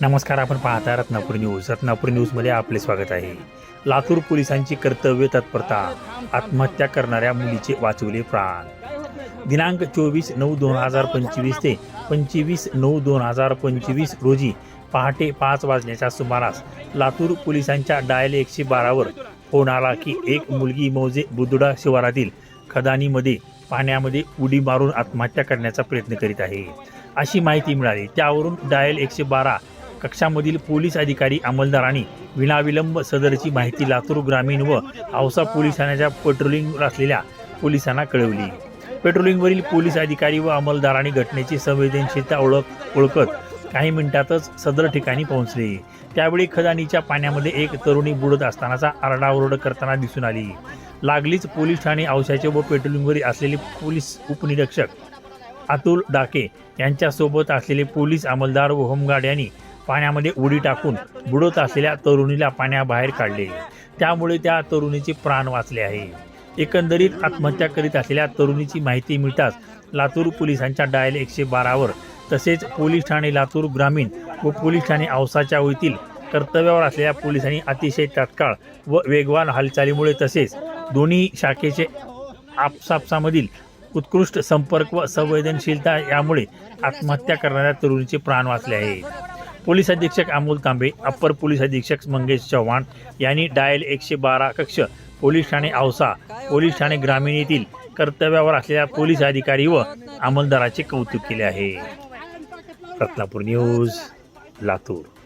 नमस्कार आपण पाहता रत्नापूर न्यूज. रत्नापूर न्यूजमध्ये आपले स्वागत आहे. लातूर पोलिसांची कर्तव्य तत्परता आत्महत्या करणाऱ्या मुलीचे वाचवले प्राण. दिनांक चोवीस नऊ दोन हजार पंचवीस ते पंचवीस नऊ दोन हजार पंचवीस रोजी पहाटे पाच वाजण्याच्या सुमारास लातूर पोलिसांच्या डायल एकशे बारावर फोन आला की एक मुलगी मौजे बुदुडा शिवारातील खदानीमध्ये पाण्यामध्ये उडी मारून आत्महत्या करण्याचा प्रयत्न करीत आहे. अशी माहिती मिळाली. त्यावरून डायल एकशे बारा कक्षामधील पोलीस अधिकारी अंमलदारांनी विनाविलंब सदरची माहिती लातूर ग्रामीण व औसा पोलीस ठाण्याच्या पेट्रोलिंगवर असलेल्या पोलिसांना कळवली. पेट्रोलिंगवरील पोलीस अधिकारी व अंमलदारांनी घटनेची संवेदनशीलता ओळख ओळखत काही मिनिटातच सदर ठिकाणी पोहोचले. त्यावेळी खदानीच्या पाण्यामध्ये एक तरुणी बुडत असतानाचा आरडाओरड करताना दिसून आली. लागलीच पोलीस ठाणे औशाचे व पेट्रोलिंगवरील असलेले पोलीस उपनिरीक्षक अतुल डाके यांच्यासोबत असलेले पोलीस अंमलदार व होमगार्ड यांनी पाण्यामध्ये उडी टाकून बुडत असलेल्या तरुणीला पाण्याबाहेर काढले. त्यामुळे त्या तरुणीचे प्राण वाचले आहे. एकंदरीत आत्महत्या करीत असलेल्या तरुणीची माहिती मिळताच लातूर पोलिसांच्या डायल एकशे बारावर तसेच पोलीस ठाणे लातूर ग्रामीण व पोलीस ठाणे औसाच्या वतील कर्तव्यावर असलेल्या पोलिसांनी अतिशय तात्काळ व वेगवान हालचालीमुळे तसेच दोन्ही शाखेचे आपसापसामधील उत्कृष्ट संपर्क व संवेदनशीलता यामुळे आत्महत्या करणाऱ्या तरुणीचे प्राण वाचले आहे. पोलीस अधीक्षक अमोल तांबे अप्पर पोलीस अधीक्षक मंगेश चव्हाण यांनी डायल एकशे बारा कक्ष पोलीस ठाणे औसा पोलीस ठाणे ग्रामीण येथील कर्तव्यावर असलेल्या पोलीस अधिकारी व अंमलदाराचे कौतुक केले आहे. रत्नापूर न्यूज लातूर.